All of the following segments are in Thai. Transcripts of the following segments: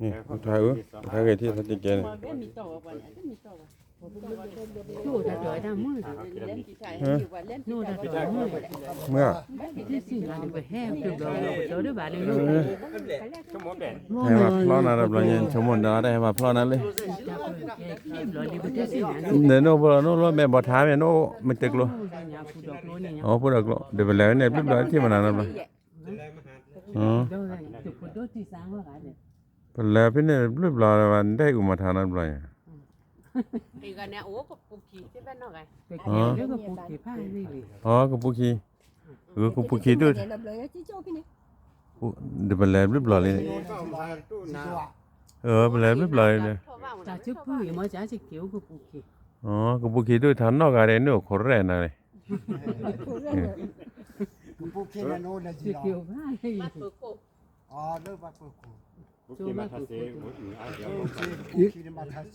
นี่ถ่ายเออถ่ายไงที่ทัศน์แกเนี่ยนู่นจะจ่อยได้มือนู่นจะจ่อยมือเมื่อที่สิ่งอะไรไปแห้งจุดเดียวเดี๋ยวได้บาทเลยลูกให้มาพลอนั้นรับรองเงินชมนดาได้ให้มาพลอนั้นเลยจะไปเก็บร้อยดีไปที่สิ่งนั้นเดี๋ยวโน่บ่โน่รถแม่บ่ถามแม่โน่มันตึกโลยาฟูดอกโลนี่อ๋อพูดอกโลเดี๋ยวไปแล้วเนี่ยเรียบร้อยที่มันนั้นละอ๋อเดี๋ยวจุดพุดโดที่สร้างว่ากันเนี่ยไปแล้วพี่เนี่ยเรียบร้อยวันได้อุมา ทานั้นบ่อย thì gần này ố có phục khí thế bên nó cái ไปเก็บแล้วก็ปลูกเก็บผ้านี่เลยอ๋อกูปุกีเออกูปุกีด้วย lập lời chứ cho cái này เดี๋ยวไปแล้วเรียบร้อยเลยเออไปแล้วเรียบร้อยเลย Thôi vào mà จะ nó ชุบ cho ผู้ vào. หญิงมาจะจะเกี่ยวกับปลูกเก็บอ๋อกูปุกีด้วยทันนอกอะไรเนี่ยขอแรงนะเลย พวกเคนโนนะจีจะรอเกี่ยวผ้านี่ Bắt vừa cổ อ๋อเลิกว่าพวกกูจูมาปลูกเออเซพวกคีมาทาเ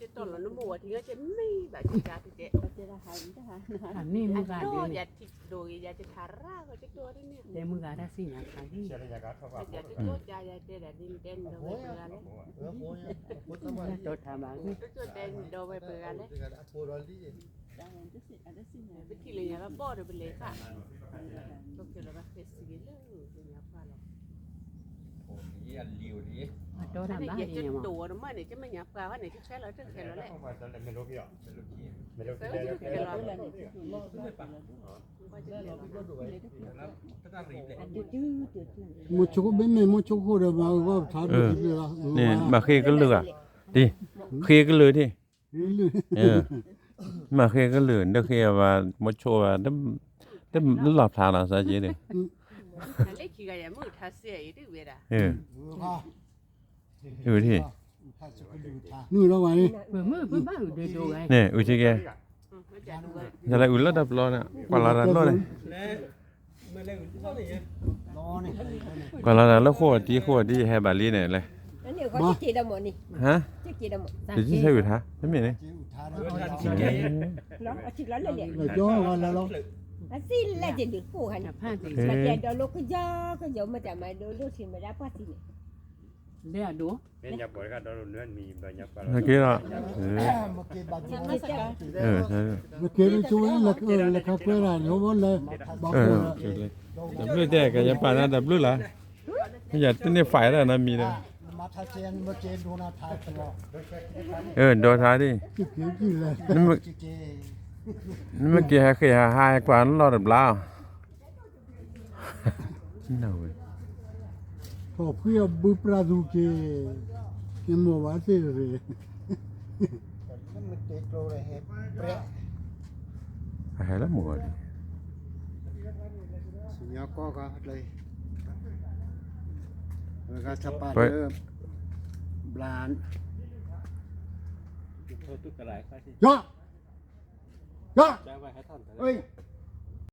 า chứ tôi là nó mùa thì nó chỉ mi bà chị ra thì chị อันนี้มือกา à เดียว nó นี่ giờ thì đồ giờ thì thả ra rồi cái tôi đấy nè เดมือกาได้สิอย่างค่ะที่ giờ thì tôi giờ giờ thì là đin đen đồ về bữa đấy ตัวทำบางนี่ tôi tôi đen đồ về bữa đấy cái thì là nhà nó bỏ được bên lấy cả tôi kêu là bác phải xử lý luôn thì nhà qua rồi ตัว cái ทำบ้า này น giờ นี่ chứ มั้ง đồ nó mới này chứ mình nhà qua cái này chứ cái nó trước cái nó lại cái nó trước cái nó qua trước cái nó มุชุกเป็นไม่มุชุกพูดมาว่าท้าเรือเรือนี่มาเคก็เลือดิเคก็เลยที่นี่เออ มาเคก็เลยเด้อเคว่าหมดโชว่าดำดำหลับทางละซะจีเด้ lấy khi cái này mới thả xe ấy đi về đã เออก็เออดูทางนี่เราไว้เมื่อมือเมื่อบ้านอยู่เดียวไงนี่อุชิแก ừ, nó chả đủ rồi จะอะไรอุลดับรอนะกว่าละรันรอเลยรอนี่กว่าละรันแล้วโคตรดีโคตรดีแฮบาลีเนี่ยเลยฮะ chiếc gì đâu mà เดี๋ยวจะใช้อุทาไม่มีนี่จีอุทาะ nó ở chiếc lớn lên điện เราย่อกันแล้ว nó xin là chỉ được cổ hành ผ้า สี mà chè đó lúc cái gió cái gió mà chả mày đôi lúc thì mày đã phát gì เลี้ยดูเนี่ยยับบ่อยก็โดนเนื้อมีบ่ยับก็เมื่อกี้เนาะเออเมื่อกี้บาดเออใช่เราเขียนช่วยแล้วเออแล้วครับเพื่อนเราว่าเลยบอกเออว่าโอเคเลยดับเบิลแจกกันยังป่านนะดับเบิลละไม่อยากต้นนี่ฝ่ายแล้วนะมีเลยมาทาเจนเมื่อกี้ดูนาทาตัวเออโดนท้าดิจะเขียนกี่เลยนี่มันจีเจนี่ เมื่อกี้เคยหาหายกว่านั้นรอดับลาวน่าเว้ยพอเพื่อบุปราดูเกยังมัวว่าเสียเลยนั่นมันเตะโกรเลยเฮ็ดเประหายแล้วหมดสุญญาก็ก็เลยแล้วก็สปาเริ่มบลานโทษ